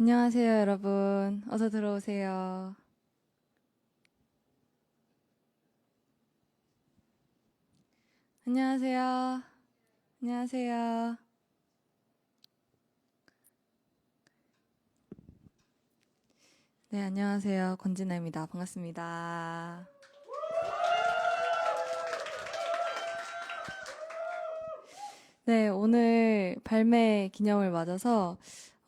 안녕하세요, 여러분. 어서 들어오세요. 안녕하세요. 안녕하세요. 네, 안녕하세요. 권진아입니다. 반갑습니다. 네, 오늘 발매 기념을 맞아서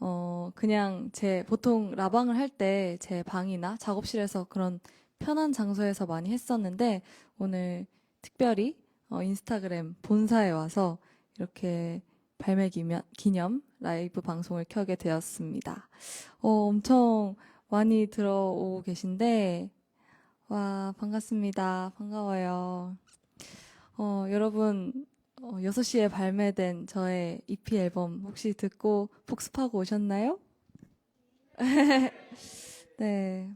어, 그냥 제 보통 라방을 할 때 제 방이나 작업실에서 그런 편한 장소에서 많이 했었는데 오늘 특별히 어, 인스타그램 본사에 와서 이렇게 발매 기념, 기념 라이브 방송을 켜게 되었습니다. 어, 엄청 많이 들어오고 계신데 와, 반갑습니다. 반가워요. 어, 여러분 어, 6시에 발매된 저의 EP 앨범 혹시 듣고 복습하고 오셨나요? 네.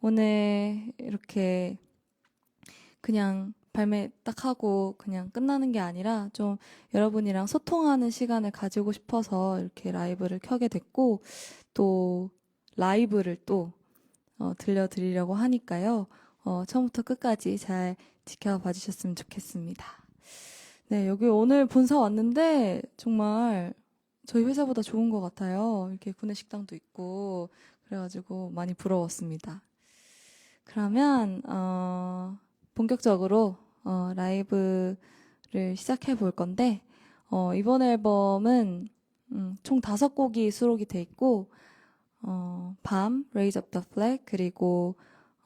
오늘 이렇게 그냥 발매 딱 하고 그냥 끝나는 게 아니라 좀 여러분이랑 소통하는 시간을 가지고 싶어서 이렇게 라이브를 켜게 됐고 또 라이브를 또 어, 들려드리려고 하니까요. 어, 처음부터 끝까지 잘 지켜봐 주셨으면 좋겠습니다. 네, 여기 오늘 본사 왔는데 정말 저희 회사보다 좋은 것 같아요. 이렇게 구내식당도 있고 그래가지고 많이 부러웠습니다. 그러면 어, 본격적으로 어, 라이브를 시작해 볼 건데 어, 이번 앨범은 음, 총 다섯 곡이 수록이 돼 있고 어, 밤, Raise Up the Flag 그리고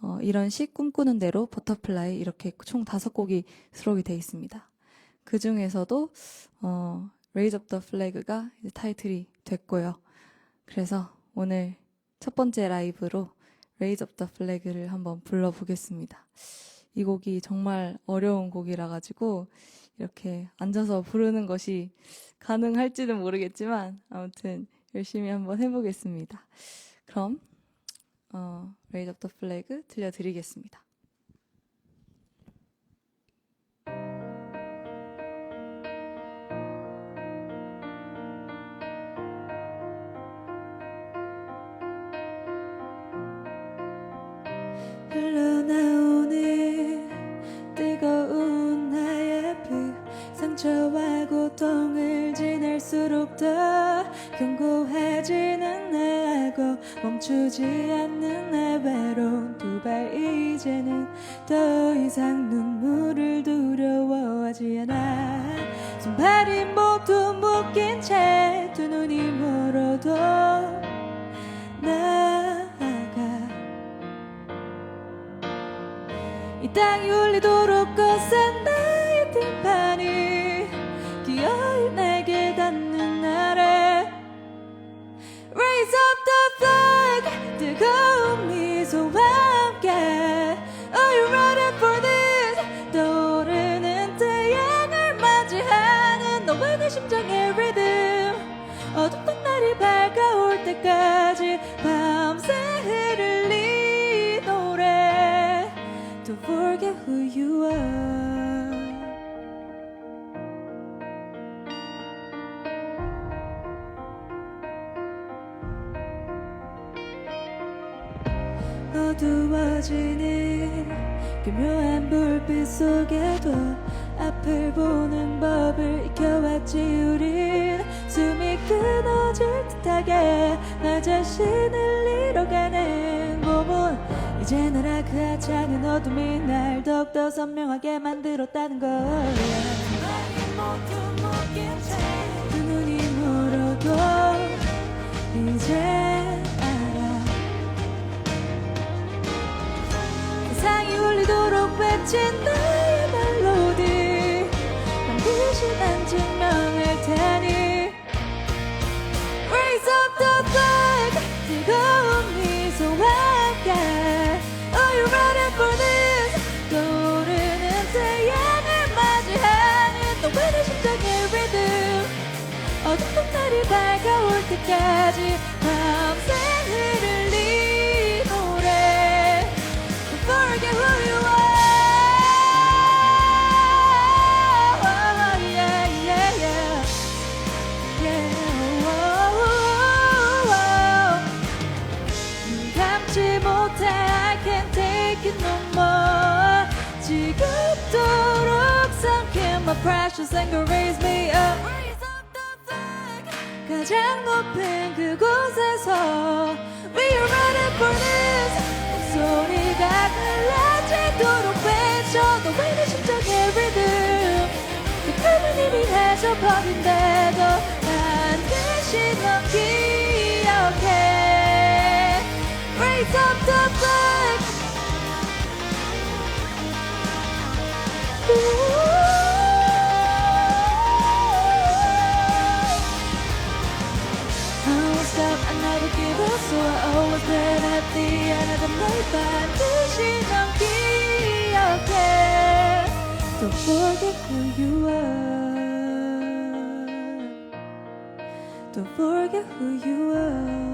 어, 이런 식 꿈꾸는 대로 버터플라이 이렇게 총 다섯 곡이 수록이 돼 있습니다. 그 중에서도 어, Raise Up the Flag가 타이틀이 됐고요. 그래서 오늘 첫 번째 라이브로 Raise Up the Flag를 한번 불러보겠습니다. 이 곡이 정말 어려운 곡이라 가지고 이렇게 앉아서 부르는 것이 가능할지는 모르겠지만 아무튼 열심히 한번 해보겠습니다. 그럼 어, Raise Up the Flag 들려드리겠습니다. 멈추지 않는 내 외로움 두발 이제는 더 이상 눈물을 두려워하지 않아. 손발이 모두 묶인 채 두 눈이 멀어도 나아가. 이 땅이 울리도록 거센 때까지 밤새 흐를 이 노래 Don't forget who you are. 어두워지는 교묘한 불빛 속에도 앞을 보는 법을 익혀왔지 우린 숨이 끊어질 듯하게 나 자신을 잃어가는 몸은 이제 나라 그 하찮은 어둠이 날 더욱더 선명하게 만들었다는 거야 두 눈이 멀어도 이제 알아. 세상이 울리도록 외친 나 밝아올 때까지 밤새 흐를 Don't forget who you are Don't forget who you are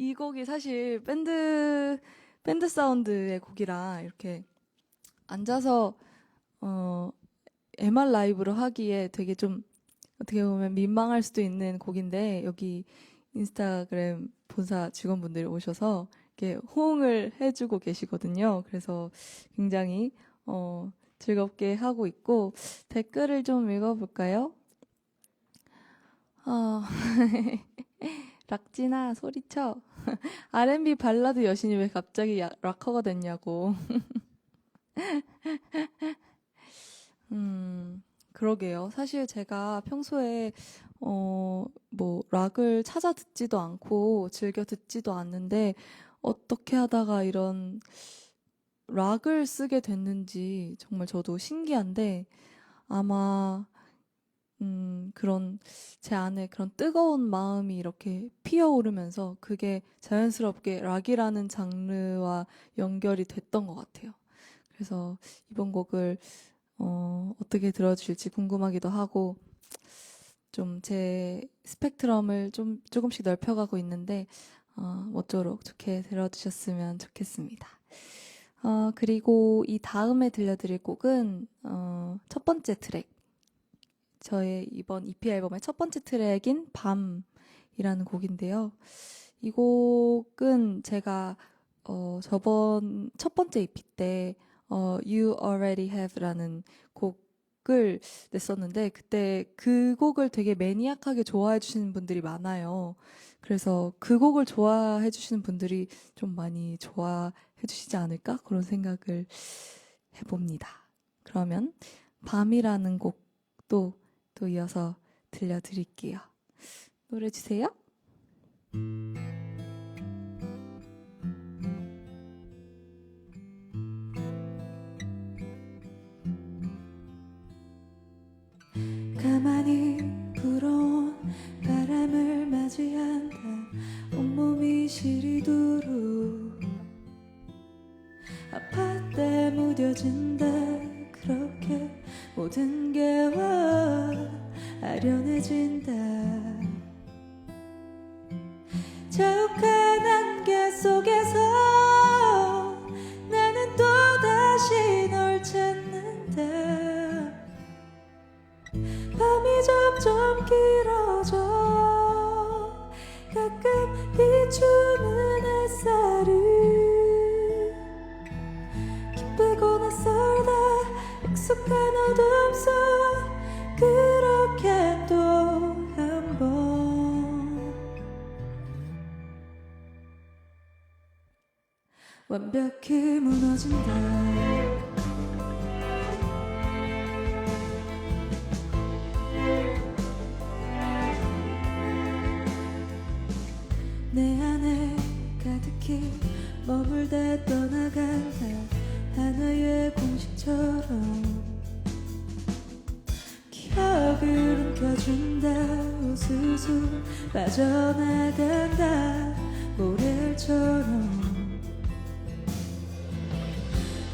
이 곡이 사실 밴드 밴드 사운드의 곡이라 이렇게 앉아서 어 MR 라이브로 하기에 되게 좀 어떻게 보면 민망할 수도 있는 곡인데 여기 인스타그램 본사 직원분들이 오셔서 이렇게 호응을 해주고 계시거든요. 그래서 굉장히 어 즐겁게 하고 있고 댓글을 좀 읽어볼까요? 어, 락진아 소리쳐 R&B 발라드 여신이 왜 갑자기 야- 락커가 됐냐고. 음 그러게요. 사실 제가 평소에 어 뭐 락을 찾아 듣지도 않고 즐겨 듣지도 않는데 어떻게 하다가 이런 락을 쓰게 됐는지 정말 저도 신기한데 아마 음, 그런 제 안에 그런 뜨거운 마음이 이렇게 피어오르면서 그게 자연스럽게 락이라는 장르와 연결이 됐던 것 같아요. 그래서 이번 곡을 어, 어떻게 들어주실지 궁금하기도 하고 좀 제 스펙트럼을 좀 조금씩 넓혀가고 있는데 어, 모쪼록 좋게 들어주셨으면 좋겠습니다. 어, 그리고 이 다음에 들려드릴 곡은 어, 첫 번째 트랙. 저의 이번 EP 앨범의 첫 번째 트랙인 밤이라는 곡인데요. 이 곡은 제가 어, 저번 첫 번째 EP 때 어, You Already Have라는 곡을 냈었는데 그때 그 곡을 되게 매니악하게 좋아해 주시는 분들이 많아요. 그래서 그 곡을 좋아해 주시는 분들이 좀 많이 좋아해 주시지 않을까? 그런 생각을 해봅니다. 그러면 밤이라는 곡도 또 이어서 들려드릴게요. 노래 주세요. 가만히 불어온 바람을 맞이한다 온몸이 시리도록 아팠다 무뎌진다 그렇게 모든 게 와 아련해진다. 자욱한 안개 속에서 움켜준다. 우수수 빠져나간다. 모래처럼.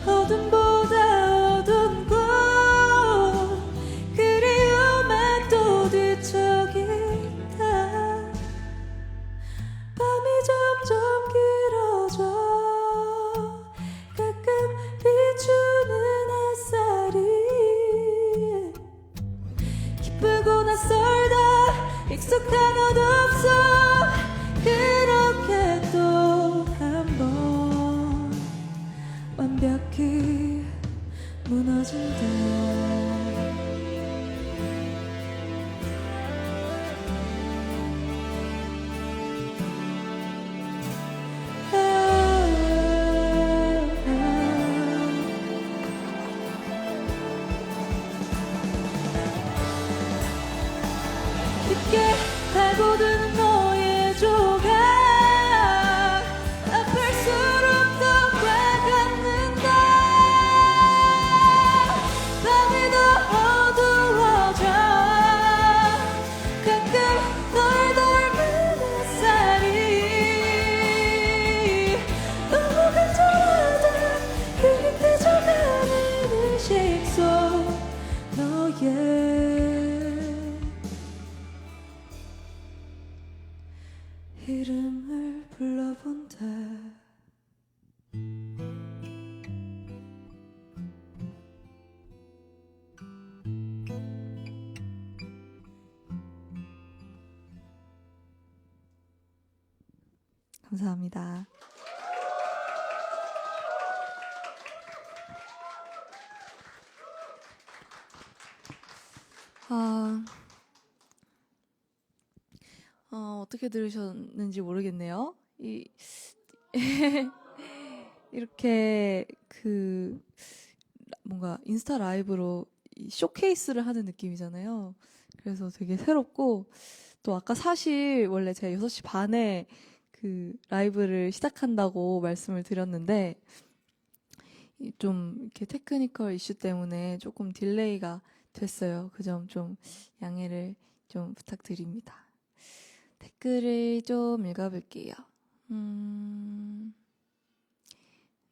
어둠 보 불러본다 감사합니다. 아, 어, 어떻게 들으셨는지 모르겠네요. 이, 이렇게 그, 뭔가 인스타 라이브로 이 쇼케이스를 하는 느낌이잖아요. 그래서 되게 새롭고, 또 아까 사실 원래 제가 6시 반에 그 라이브를 시작한다고 말씀을 드렸는데, 이좀 이렇게 테크니컬 이슈 때문에 조금 딜레이가 됐어요. 그 점 좀 양해를 좀 부탁드립니다. 댓글을 좀 읽어볼게요. 음,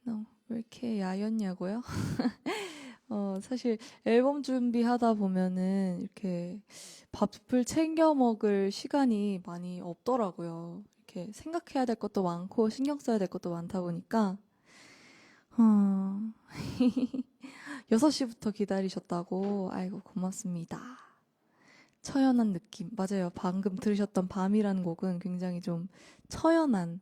너왜 이렇게 야였냐고요? 어, 사실 앨범 준비하다 보면은 이렇게 밥을 챙겨 먹을 시간이 많이 없더라고요. 이렇게 생각해야 될 것도 많고 신경 써야 될 것도 많다 보니까 어, 6시부터 기다리셨다고? 아이고, 고맙습니다. 처연한 느낌. 맞아요. 방금 들으셨던 밤이라는 곡은 굉장히 좀 처연한,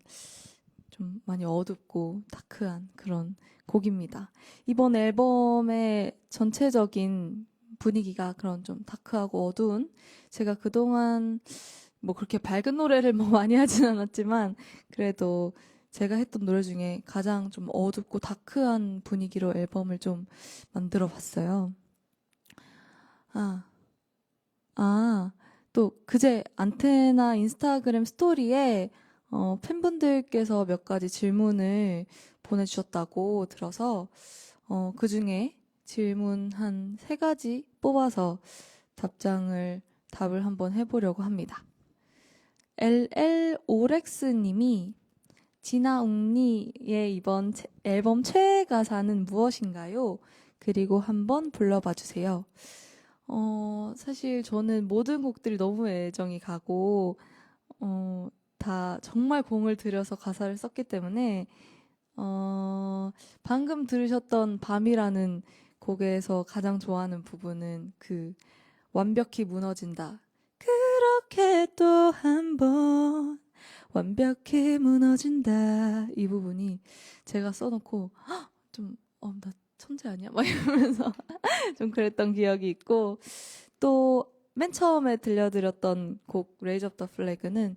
좀 많이 어둡고 다크한 그런 곡입니다. 이번 앨범의 전체적인 분위기가 그런 좀 다크하고 어두운, 제가 그동안 뭐 그렇게 밝은 노래를 뭐 많이 하진 않았지만, 그래도 제가 했던 노래 중에 가장 좀 어둡고 다크한 분위기로 앨범을 좀 만들어 봤어요. 아, 아, 또 그제 안테나 인스타그램 스토리에 어, 팬분들께서 몇 가지 질문을 보내주셨다고 들어서 어, 그 중에 질문 한세 가지 뽑아서 답장을 답을 한번 해 보려고 합니다. LL 오렉스 님이 진아 웅리의 이번 채- 앨범 최애 가사는 무엇인가요? 그리고 한번 불러봐 주세요. 어, 사실 저는 모든 곡들이 너무 애정이 가고, 어, 다 정말 공을 들여서 가사를 썼기 때문에, 어, 방금 들으셨던 밤이라는 곡에서 가장 좋아하는 부분은 그 완벽히 무너진다. 그렇게 또 한 번 완벽히 무너진다. 이 부분이 제가 써놓고 헉, 좀, 어, 나 천재 아니야? 막 이러면서 좀 그랬던 기억이 있고 또 맨 처음에 들려드렸던 곡 레이즈 오브 더 플래그는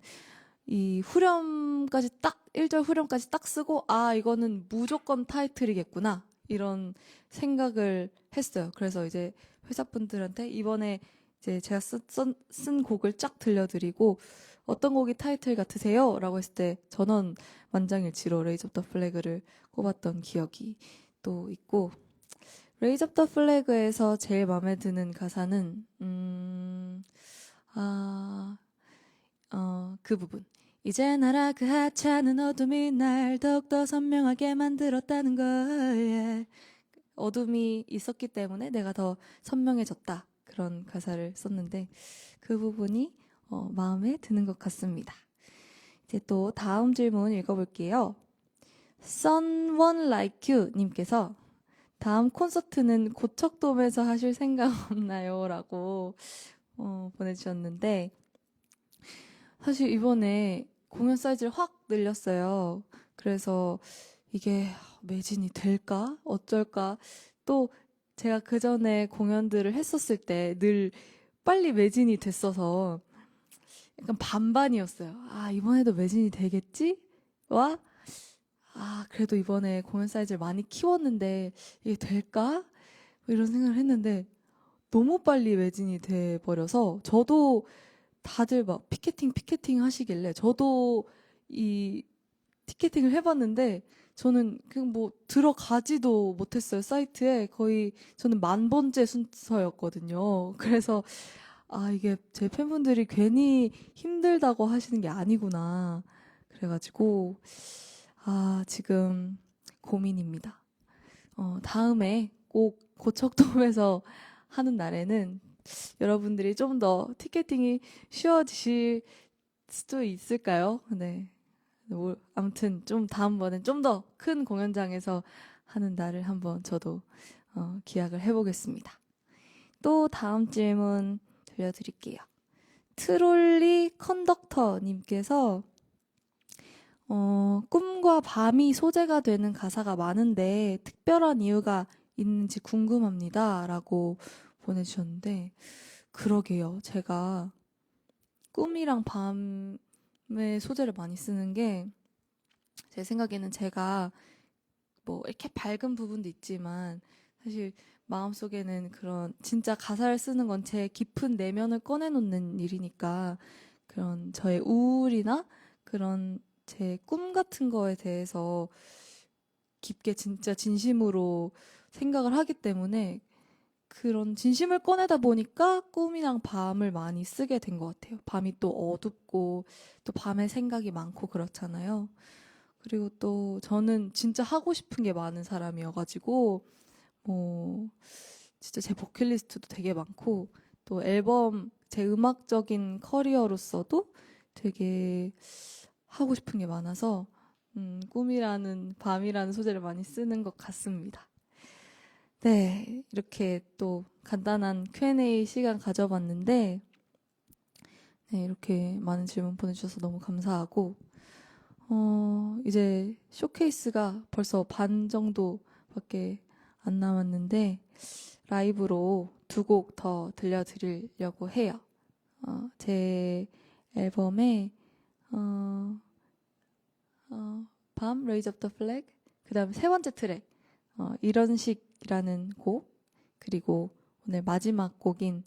이 후렴까지 딱 1절 후렴까지 딱 쓰고 아 이거는 무조건 타이틀이겠구나 이런 생각을 했어요. 그래서 이제 회사분들한테 이번에 이제 제가 쓴, 쓴, 쓴 곡을 쫙 들려드리고 어떤 곡이 타이틀 같으세요? 라고 했을 때 전원 만장일치로 오브 더 플래그를 꼽았던 기억이 또 있고 레이즈 오브 더 플래그에서 제일 마음에 드는 가사는 음, 아, 어, 그 부분 이제 나라 그 하찮은 어둠이 날 더욱더 선명하게 만들었다는 거에 어둠이 있었기 때문에 내가 더 선명해졌다 그런 가사를 썼는데 그 부분이 어, 마음에 드는 것 같습니다. 이제 또 다음 질문 읽어볼게요. Someone Like You 님께서 다음 콘서트는 고척돔에서 하실 생각 없나요? 라고 어, 보내주셨는데 사실 이번에 공연 사이즈를 확 늘렸어요. 그래서 이게 매진이 될까? 어쩔까? 또 제가 그 전에 공연들을 했었을 때 늘 빨리 매진이 됐어서 약간 반반이었어요. 아, 이번에도 매진이 되겠지? 와? 아, 그래도 이번에 공연 사이즈를 많이 키웠는데 이게 될까? 뭐 이런 생각을 했는데 너무 빨리 매진이 돼 버려서 저도 다들 막 피켓팅 피켓팅 하시길래 저도 이 티켓팅을 해봤는데 저는 그냥 뭐 들어가지도 못했어요 사이트에 거의 저는 만 번째 순서였거든요. 그래서 아 이게 제 팬분들이 괜히 힘들다고 하시는 게 아니구나. 그래가지고 아 지금 고민입니다. 어, 다음에 꼭 고척돔에서 하는 날에는 여러분들이 좀 더 티켓팅이 쉬워지실 수도 있을까요? 네. 뭐, 아무튼 좀 다음번엔 좀 더 큰 공연장에서 하는 날을 한번 저도 어, 기약을 해보겠습니다. 또 다음 질문 들려드릴게요. 트롤리 컨덕터님께서 어, 꿈과 밤이 소재가 되는 가사가 많은데 특별한 이유가 있는지 궁금합니다. 라고 보내주셨는데, 그러게요. 제가 꿈이랑 밤의 소재를 많이 쓰는 게, 제 생각에는 제가 뭐 이렇게 밝은 부분도 있지만, 사실 마음속에는 그런 진짜 가사를 쓰는 건 제 깊은 내면을 꺼내놓는 일이니까, 그런 저의 우울이나 그런 제 꿈 같은 거에 대해서 깊게 진짜 진심으로 생각을 하기 때문에 그런 진심을 꺼내다 보니까 꿈이랑 밤을 많이 쓰게 된 것 같아요. 밤이 또 어둡고 또 밤에 생각이 많고 그렇잖아요. 그리고 또 저는 진짜 하고 싶은 게 많은 사람이어가지고 뭐 진짜 제 버킷리스트도 되게 많고 또 앨범 제 음악적인 커리어로서도 되게 하고 싶은 게 많아서 음, 꿈이라는 밤이라는 소재를 많이 쓰는 것 같습니다. 네, 이렇게 또 간단한 Q&A 시간 가져봤는데, 네, 이렇게 많은 질문 보내주셔서 너무 감사하고, 어, 이제 쇼케이스가 벌써 반 정도밖에 안 남았는데, 라이브로 두 곡 더 들려드리려고 해요. 어, 제 앨범에, 어, 어, 밤, Raise Up the Flag, 그 다음 세 번째 트랙, 어, 이런 식이라는 곡, 그리고 오늘 마지막 곡인,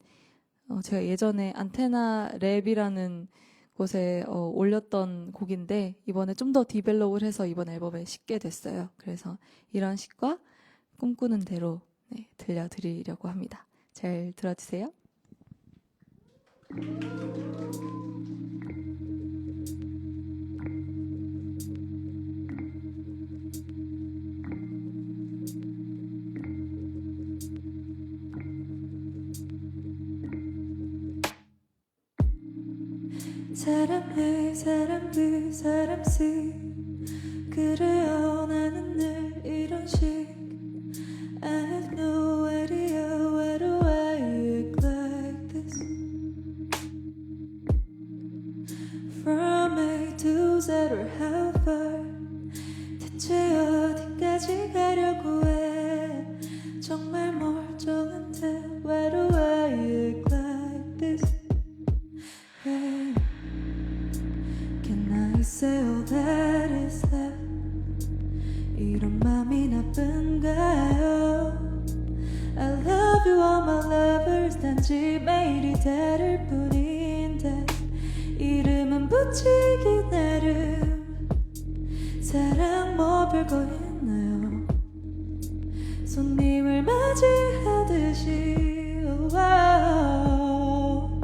어, 제가 예전에 안테나 랩이라는 곳에 어, 올렸던 곡인데, 이번에 좀 더 디벨롭을 해서 이번 앨범에 싣게 됐어요. 그래서 이런 식과 꿈꾸는 대로 네, 들려드리려고 합니다. 잘 들어주세요. 사람들 사람들 그래요 맘이 나쁜가요? I love you all my lovers. 단지 매일이 다를 뿐인데 이름은 붙이기 나름. 사랑 뭐 별거 있나요? 손님을 맞이하듯이. 와우.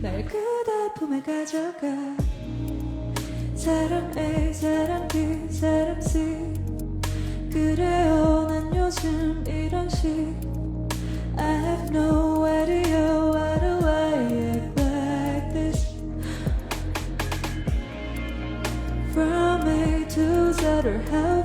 날 그대 품에 가져가. 사람 A 사람 B 사람 C 그래요 난 요즘 이런 식 I have no idea why do I act like this From A to Z or how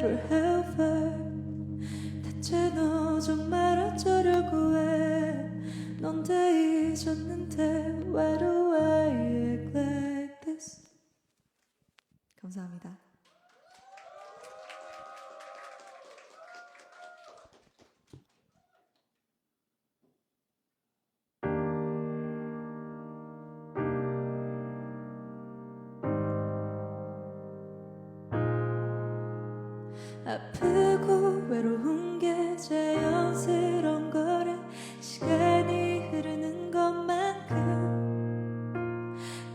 better half.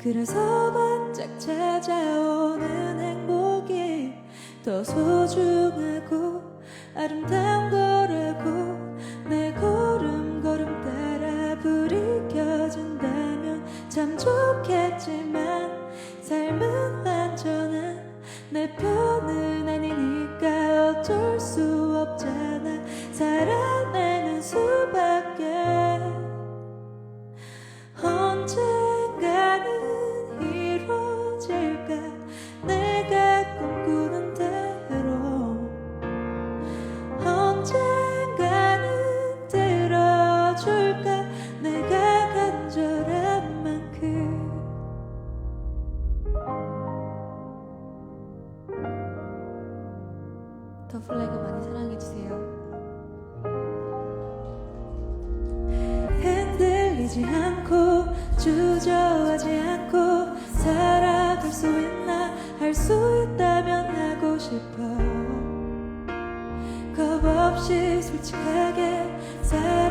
그래서 반짝 찾아오는 행복이 더 소중하고 아름다운 거라고 내 걸음걸음 따라 불이 켜진다면 참 좋겠지만 삶은 완전한 내 편은 더 플래그 많이 사랑해주세요. 흔들리지 않고 주저하지 않고 살아갈 수 있나 할 수 있다면 하고 싶어 겁 없이 솔직하게 사랑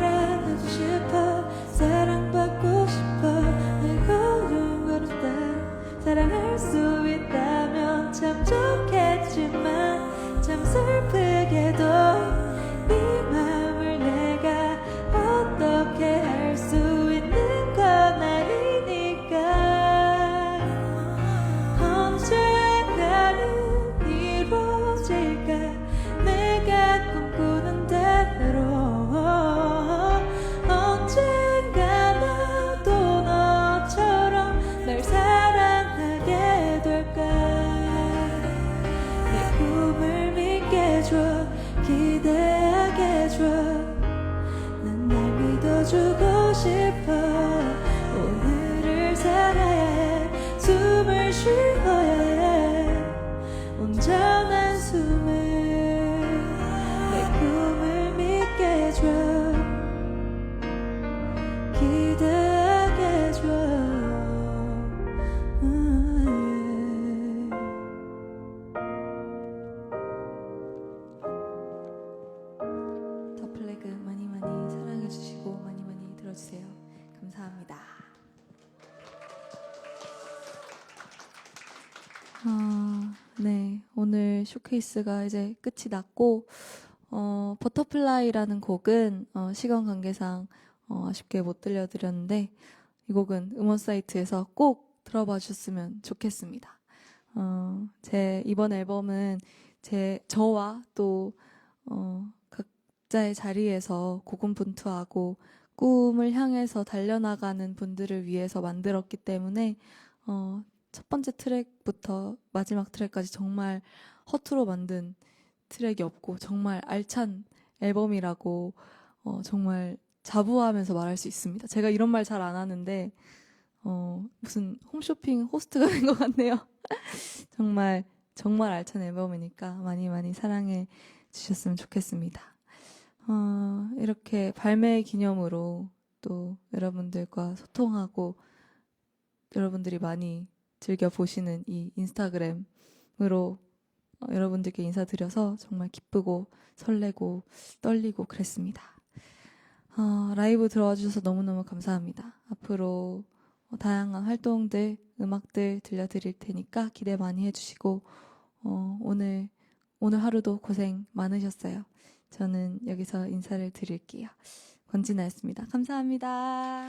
아, 네. 오늘 쇼케이스가 이제 끝이 났고, 어, 버터플라이라는 곡은 어, 시간 관계상 어, 아쉽게 못 들려드렸는데, 이 곡은 음원 사이트에서 꼭 들어봐 주셨으면 좋겠습니다. 어, 제 이번 앨범은 제 저와 또 어, 각자의 자리에서 고군분투하고 꿈을 향해서 달려나가는 분들을 위해서 만들었기 때문에 어, 첫 번째 트랙부터 마지막 트랙까지 정말 허투루 만든 트랙이 없고 정말 알찬 앨범이라고 어, 정말 자부하면서 말할 수 있습니다. 제가 이런 말 잘 안 하는데 어, 무슨 홈쇼핑 호스트가 된 것 같네요. 정말 정말 알찬 앨범이니까 많이 많이 사랑해 주셨으면 좋겠습니다. 어, 이렇게 발매 기념으로 또 여러분들과 소통하고 여러분들이 많이 즐겨 보시는 이 인스타그램으로 어, 여러분들께 인사드려서 정말 기쁘고 설레고 떨리고 그랬습니다. 어, 라이브 들어와 주셔서 너무너무 감사합니다. 앞으로 어, 다양한 활동들, 음악들 들려드릴 테니까 기대 많이 해주시고 어, 오늘 오늘 하루도 고생 많으셨어요. 저는 여기서 인사를 드릴게요. 권진아였습니다. 감사합니다.